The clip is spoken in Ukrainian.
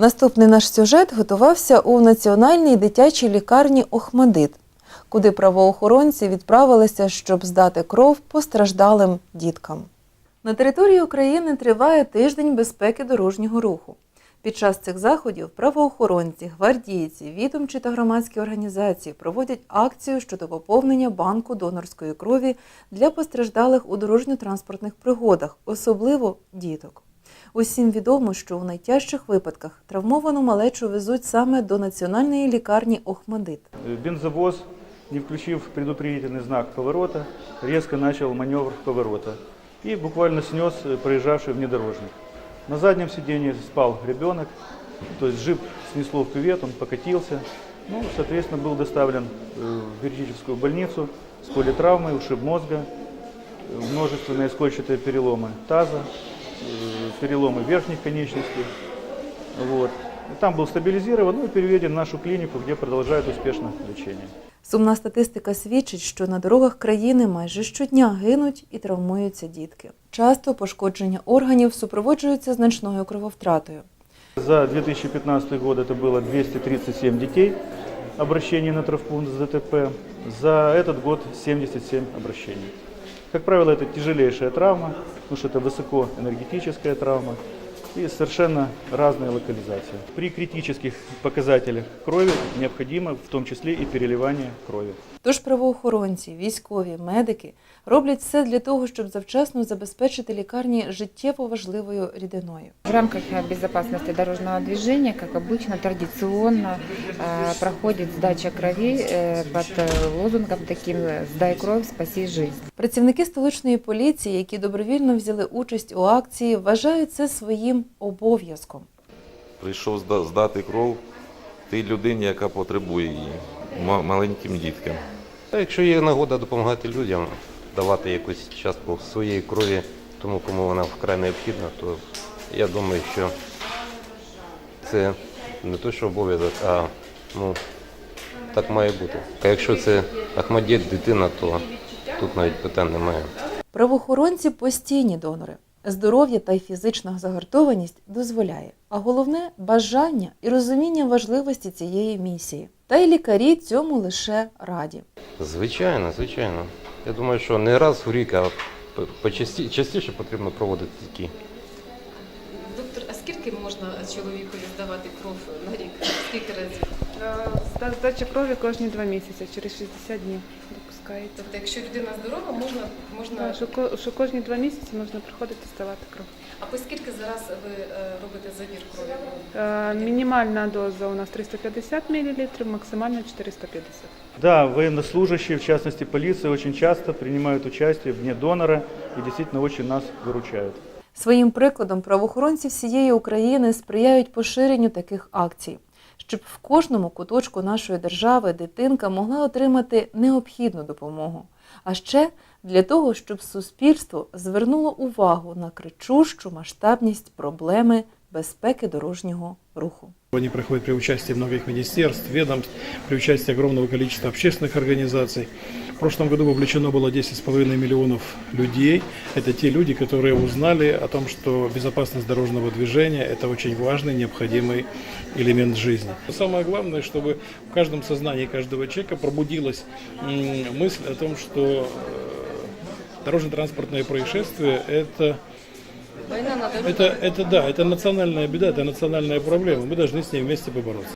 Наступний наш сюжет готувався у національній дитячій лікарні Охмадит, куди правоохоронці відправилися, щоб здати кров постраждалим діткам. На території України триває тиждень безпеки дорожнього руху. Під час цих заходів правоохоронці, гвардійці, відомчі та громадські організації проводять акцію щодо поповнення банку донорської крові для постраждалих у дорожньо-транспортних пригодах, особливо діток. Усім відомо, що у найтяжчих випадках травмовану малечу везуть саме до національної лікарні Охмадит. Бензовоз, не включив предупредительный знак поворота, резко начал маневр поворота и буквально снес э, проезжавший внедорожник. На заднем сиденье спал ребенок, то есть джип снесло в кювет, он покатился. Ну, соответственно, был доставлен э, в Бердичевскую больницу с политравмой, ушиб мозга, э, множественные скольчатые переломы таза, э, переломы верхних конечностей. Вот. И Там был стабилизирован ну, и переведен в нашу клинику, где продолжает успешно лечение. Сумна статистика свідчить, що на дорогах країни майже щодня гинуть і травмуються дітки. Часто пошкодження органів супроводжуються значною крововтратою. За 2015 год это было 237 детей обращений на травмпункт с ДТП. За этот год 77 обращений. Как правило, это тяжелейшая травма, потому что это высокоэнергетическая травма и совершенно разные локализации. При критических показателях крови необходимо в том числе и переливание крови. Тож правоохоронці, військові, медики роблять все для того, щоб завчасно забезпечити лікарні життєво важливою рідиною. В рамках э, безопасности дорожного движения, как обычно, традиционно э, проходит сдача крови э, под э, лозунгом таким э, «Сдай кровь, спаси жизнь». Працівники столичної поліції, які добровільно взяли участь у акції, вважають це своїм обов'язком. Прийшов зда- здати кров тій людині, яка потребує її, маленьким діткам. Та якщо є нагода допомагати людям, давати якусь частку своєї крові тому, кому вона вкрай необхідна, то я думаю, що це не то, що обов'язок, а ну, так має бути. А якщо це Ахмадєт, дитина, то тут навіть питань немає. Правоохоронці постійні донори. Здоров'я та й фізична загартованість дозволяє, а головне бажання і розуміння важливості цієї місії. Та й лікарі цьому лише раді. Звичайно, звичайно. Я думаю, що не раз в рік, а почасті- частіше потрібно проводити такі. Доктор, а скільки можна чоловікові здавати кров на рік? Скільки разів? Е, Здача крові кожні два місяці, через 60 днів допускається. Тобто, якщо людина здорова, можна можна. Що, що кожні два місяці можна приходити здавати кров. А по скільки зараз ви е, робите забір крові? Е, Мінімальна доза у нас 350 мл, максимально 450. Да, военнослужащие, в частности полиция, очень часто принимают участие вне донора и действительно очень нас выручают. Своїм прикладом правоохоронці всієї України сприяють поширенню таких акцій, щоб в кожному куточку нашої держави дитинка могла отримати необхідну допомогу. А ще для того, щоб суспільство звернуло увагу на кричущу масштабність проблеми безпеки дорожнього руху. Они проходят при участии многих министерств, ведомств, при участии огромного количества общественных организаций. В прошлом году вовлечено было 10,5 миллионов людей. Это те люди, которые узнали о том, что безопасность дорожного движения – это очень важный, необходимый элемент жизни. Самое главное, чтобы в каждом сознании каждого человека пробудилась мысль о том, что э, дорожно-транспортные происшествия – это это, это да, это национальная беда, это национальная проблема. Мы должны с ней вместе побороться.